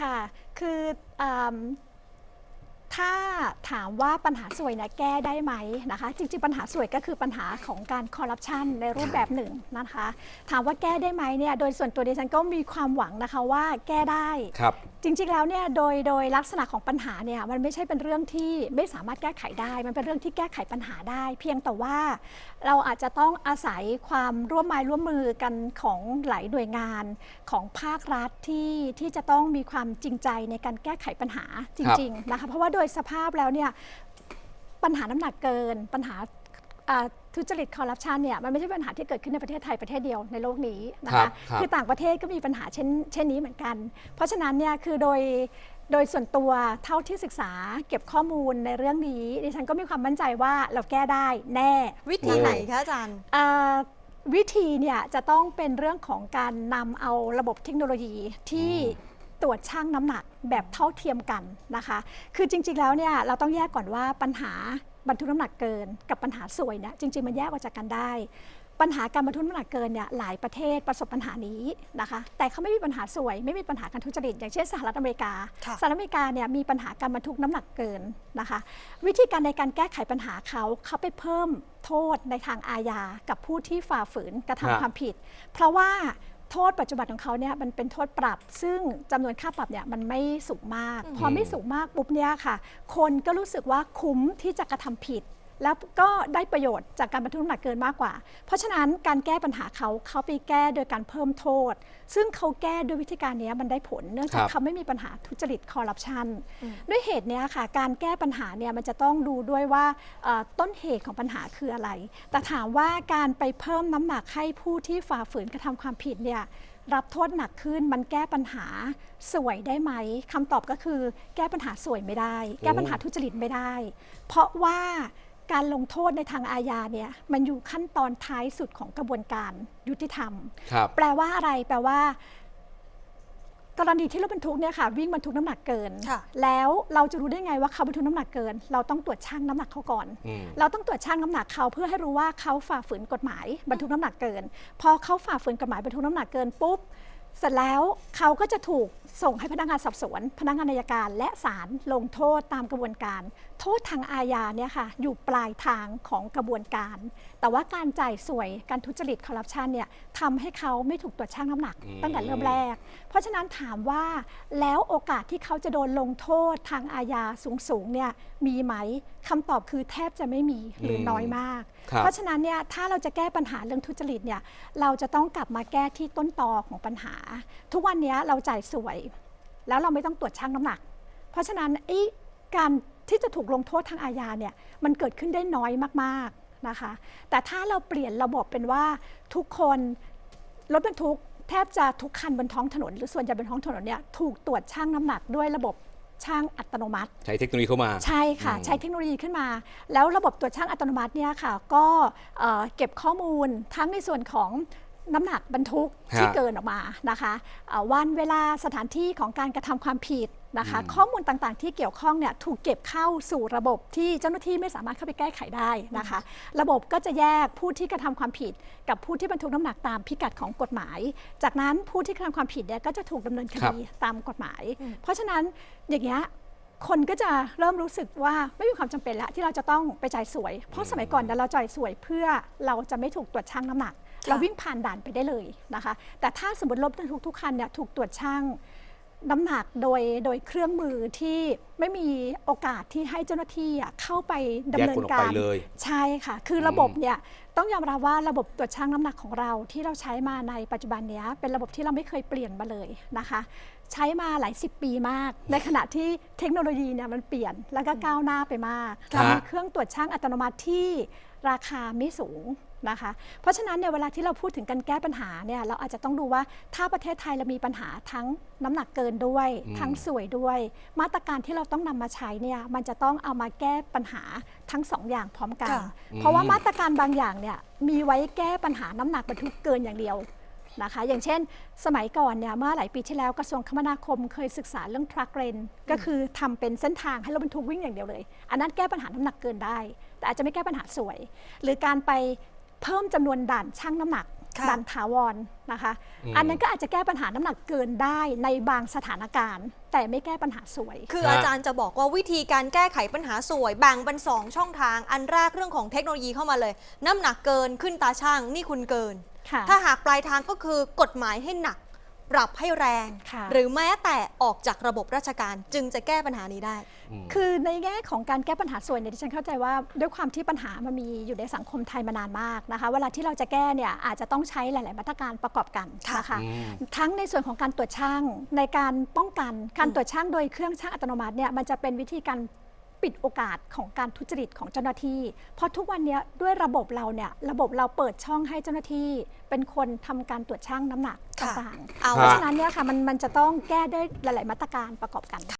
ค่ะ คืออถ้าถามว่าปัญหาสวยเนี่ยแก้ได้ไหมนะคะ จริงๆปัญหาสวยก็คือปัญหาของการคอร์รัปชันในรูปแบบหนึ่งนะคะ ถามว่าแก้ได้ไหมเนี่ยโดยส่วนตัวดิฉันก็มีความหวังนะคะว่าแก้ได้ครับ จริงๆแล้วเนี่ยโดยโดยลักษณะของปัญหาเนี่ยมันไม่ใช่เป็นเรื่องที่ไม่สามารถแก้ไขได้ มันเป็นเรื่องที่แก้ไขปัญหาได้ เพียงแต่ว่าเราอาจจะต้องอาศัยความร่วมไม้ร่วมมือกันของหลายหน่วยงานของภาครัฐที่ที่จะต้องมีความจริงใจในการแก้ไขปัญหาจริงๆนะคะเพราะว่าโดยสภาพแล้วเนี่ยปัญหาน้ำหนักเกินปัญหาอ่า ทุจริตคอร์รัปชันเนี่ยมันไม่ใช่ปัญหาที่เกิดขึ้นในประเทศไทยประเทศเดียวในโลกนี้นะครัคะบครับคือต่างประเทศก็มีปัญหาเช่นเช่นนี้เหมือนกัน เพราะฉะนั้นเนี่ยคือโดยโดยส่วนตัวเท่าที่ศึกษาเก็บข้อมูลในเรื่องนี้ดิฉันก็มีความมั่นใจว่าเราแก้ได้แน่ วิธีไหนคะอาจารย์อ่าวิธีเนี่ยจะต้องเป็นเรื่องของการนำเอาระบบเทคโนโลยีที่ตรวจชั่งน้ำหนักแบบเท่าเทียมกันนะคะ คือจริงๆแล้วเนี่ยเราต้องแยกก่อนว่าปัญหา บรรทุกน้ำหนักเกิน กับปัญหาสวยเนี่ยจริงๆมันแยกออกจากกันได้ ปัญหาการบรรทุกน้ำหนักเกินเนี่ยหลายประเทศประสบปัญหานี้นะคะ แต่เขาไม่มีปัญหาสวย ไม่มีปัญหาการทุจริตอย่างเช่นสหรัฐอเมริกาค่ะสหรัฐอเมริกาเนี่ยมีปัญหาการบรรทุกน้ำหนักเกินนะคะ วิธีการในการแก้ไขปัญหาเขาเขาไปเพิ่มโทษในทางอาญากับผู้ที่ฝ่าฝืนกระครับทำความผิด เพราะว่า โทษปัจจุบันของเขาเนี่ยมันเป็นโทษปรับ ซึ่งจำนวนค่าปรับเนี่ยมันไม่สูงมาก พอไม่สูงมากปุ๊บเนี่ยค่ะ คนก็รู้สึกว่าคุ้มที่จะกระทำผิด แล้วก็ได้ประโยชน์จากการบรรทุกน้ำหนักเกินมากกว่า เพราะฉะนั้นการแก้ปัญหาเขาเขาไปแก้โดยการเพิ่มโทษ ซึ่งเขาแก้ด้วยวิธีการเนี้ยมันได้ผล เนื่องจากครับเขาไม่มีปัญหาทุจริตคอร์รัปชันด้วยเหตุเนี้ยค่ะ การแก้ปัญหาเนี่ยมันจะต้องดูด้วยว่าเอ่อต้นเหตุของปัญหาคืออะไร แต่ถามว่าการไปเพิ่มน้ำหนักให้ผู้ที่ฝ่าฝืนกระทำความผิดเนี่ยรับโทษหนักขึ้นมันแก้ปัญหาสวยได้ไหมคำตอบก็คือ แก้ปัญหาสวยไม่ได้ แก้ปัญหาทุจริตไม่ได้ เพราะว่า การลงโทษในทางอาญาเนี่ยมันอยู่ขั้นตอนท้ายสุดของกระบวนการยุติธรรม ครับ แปลว่าอะไรแปลว่า กรณีที่รถบรรทุกเนี่ยค่ะ วิ่งบรรทุกน้ำหนักเกิน ค่ะ แล้วเราจะรู้ได้ไงว่าเขาบรรทุกน้ำหนักเกิน เราต้องตรวจชั่งน้ำหนักเขาก่อน อืม เราต้องตรวจชั่งน้ำหนักเขาเพื่อให้รู้ว่าเขาฝ่าฝืนกฎหมายบรรทุกน้ำหนักเกิน พอเขาฝ่าฝืนกฎหมายบรรทุกน้ำหนักเกินปุ๊บ เสร็จแล้วเขาก็จะถูกส่งให้พนักงานสอบสวน พนักงานอัยการ และศาลลงโทษตามกระบวนการ โทษทางอาญาเนี่ยค่ะอยู่ปลายทางของกระบวนการ แต่ว่าการจ่ายสวยการทุจริตคอร์รัปชันเนี่ยทำให้เขาไม่ถูกตรวจชั่งน้ำหนักอืมตั้งแต่เริ่มแรก เพราะฉะนั้นถามว่าแล้วโอกาสที่เขาจะโดนลงโทษทางอาญาสูงๆเนี่ยมีไหมคำตอบคือแทบจะไม่มีหรือน้อยมาก ครับ เพราะฉะนั้นเนี่ยถ้าเราจะแก้ปัญหาเรื่องทุจริตเนี่ยเราจะต้องกลับมาแก้ที่ต้นตอของปัญหาทุกวันเนี้ยเราจ่ายสวย แล้วเราไม่ต้องตรวจชั่งน้ำหนัก เพราะฉะนั้นไอ้การที่จะถูกลงโทษทางอาญาเนี่ยมันเกิดขึ้นได้น้อยมากๆนะคะ แต่ถ้าเราเปลี่ยนระบบเป็นว่าทุกคนรถบรรทุกแทบจะทุกคันบนท้องถนน หรือส่วนใหญ่บนท้องถนนเนี่ยถูกตรวจชั่งน้ำหนักด้วยระบบช่างอัตโนมัติ ใช้เทคโนโลยีเข้ามา ใช่ค่ะอืมใช้เทคโนโลยีขึ้นมา แล้วระบบตรวจช่างอัตโนมัติเนี่ยค่ะ ก็เอ่อเก็บข้อมูลทั้งในส่วนของ น้ำหนักบรรทุกที่ฮะเกินออกมานะคะเอ่อวันเวลาสถานที่ของการกระทำความผิดนะคะอืมข้อมูลต่างๆที่เกี่ยวข้องเนี่ยถูกเก็บเข้าสู่ระบบที่เจ้าหน้าที่ไม่สามารถเข้าไปแก้ไขได้นะคะ ระบบก็จะแยกผู้ที่กระทำความผิด กับผู้ที่บรรทุกน้ำหนักตามพิกัดของกฎหมาย จากนั้นผู้ที่กระทำความผิดเนี่ยก็จะถูกดำเนินคดีตามกฎหมาย เพราะฉะนั้นอย่างเงี้ยคนก็จะเริ่มรู้สึกว่าไม่มีความจำเป็นแล้วที่เราจะต้องไปจ่ายสวย เพราะสมัยก่อนเนี่ยเราจ่ายสวยเพื่อเราจะไม่ถูกตรวจชั่งน้ำหนัก เราวิ่งผ่านด่านไปได้เลยนะคะ แต่ถ้าสมมติรถบรรทุกทุกคันเนี่ยถูกตรวจชั่งน้ำหนักโดยโดยเครื่องมือที่ไม่มีโอกาสที่ให้เจ้าหน้าที่อะเข้าไปดำแยกเนิคนนออกกาไปรเลยใช่ค่ะ คือระบบเนี่ยต้องยอมรับว่าระบบตรวจชั่งน้ำหนักของเราที่เราใช้มาในปัจจุบันเนี้ยเป็นระบบที่เราไม่เคยเปลี่ยนมาเลยนะคะ ใช้มาหลายสิบปีมาก ในขณะที่เทคโนโลยีเนี่ยมันเปลี่ยนแล้วก็ก้าวหน้าไปมากครับเรามีเครื่องตรวจชั่งอัตโนมัติที่ราคาไม่สูง นะคะ เพราะฉะนั้นเนี่ยเวลาที่เราพูดถึงการแก้ปัญหาเนี่ยเราอาจจะต้องดูว่าถ้าประเทศไทยเรามีปัญหาทั้งน้ำหนักเกินด้วยอืมทั้งสวยด้วย มาตรการที่เราต้องนำมาใช้เนี่ยมันจะต้องเอามาแก้ปัญหาทั้งสองอย่างพร้อมกันค่ะเพราะว่ามาตรการบางอย่างเนี่ยมีไว้แก้ปัญหาน้ำหนักบรรทุกเกินอย่างเดียวนะคะอย่างเช่น สมัยก่อนเนี่ยเมื่อหลายปีที่แล้วกระทรวงคมนาคมเคยศึกษาเรื่องทรัคเรนก็คือทำเป็นเส้นทางให้รถบรรทุกวิ่งอย่างเดียวเลย อันนั้นแก้ปัญหาน้ำหนักเกินได้ แต่อาจจะไม่แก้ปัญหาสวย หรือการไป เพิ่มจำนวนด่านชั่งน้ำหนักค่ะดังถาวรนะคะอืมอันนั้นก็อาจจะแก้ปัญหาน้ำหนักเกินได้ในบางสถานการณ์ แต่ไม่แก้ปัญหาสวย คือฮะอาจารย์จะบอกว่าวิธีการแก้ไขปัญหาสวยแบ่งเป็นสองช่องทาง อันแรกเรื่องของเทคโนโลยีเข้ามาเลย น้ำหนักเกินขึ้นตาช่างนี่คุณเกินค่ะถ้าหากปลายทางก็คือกฎหมายให้หนัก ปรับให้แรง ค่ะหรือแม้แต่ออกจากระบบราชการจึงจะแก้ปัญหานี้ได้มคือในแง่ของการแก้ปัญหาส่วนเนี่ยดิฉันเข้าใจว่าด้วยความที่ปัญหามันมีอยู่ในสังคมไทยมานานมากนะคะ เวลาที่เราจะแก้เนี่ยอาจจะต้องใช้หลาย ๆ มาตรการประกอบกันค่ะนะคะอืม ทั้งในส่วนของการตรวจช่างในการป้องกันการตรวจช่างโดยเครื่องช่างอัตโนมัติเนี่ยมันจะเป็นวิธีการ ปิดโอกาสของการทุจริตของเจ้าหน้าที่ เพราะทุกวันเนี้ยด้วยระบบเราเนี่ยระบบเราเปิดช่องให้เจ้าหน้าที่ เป็นคนทำการตรวจช่างน้ำหนักค่ะต่างๆเอาเพราะฉะนั้นเนี่ยค่ะมันมันจะต้องแก้ด้วยหลาย ๆ มาตรการประกอบกัน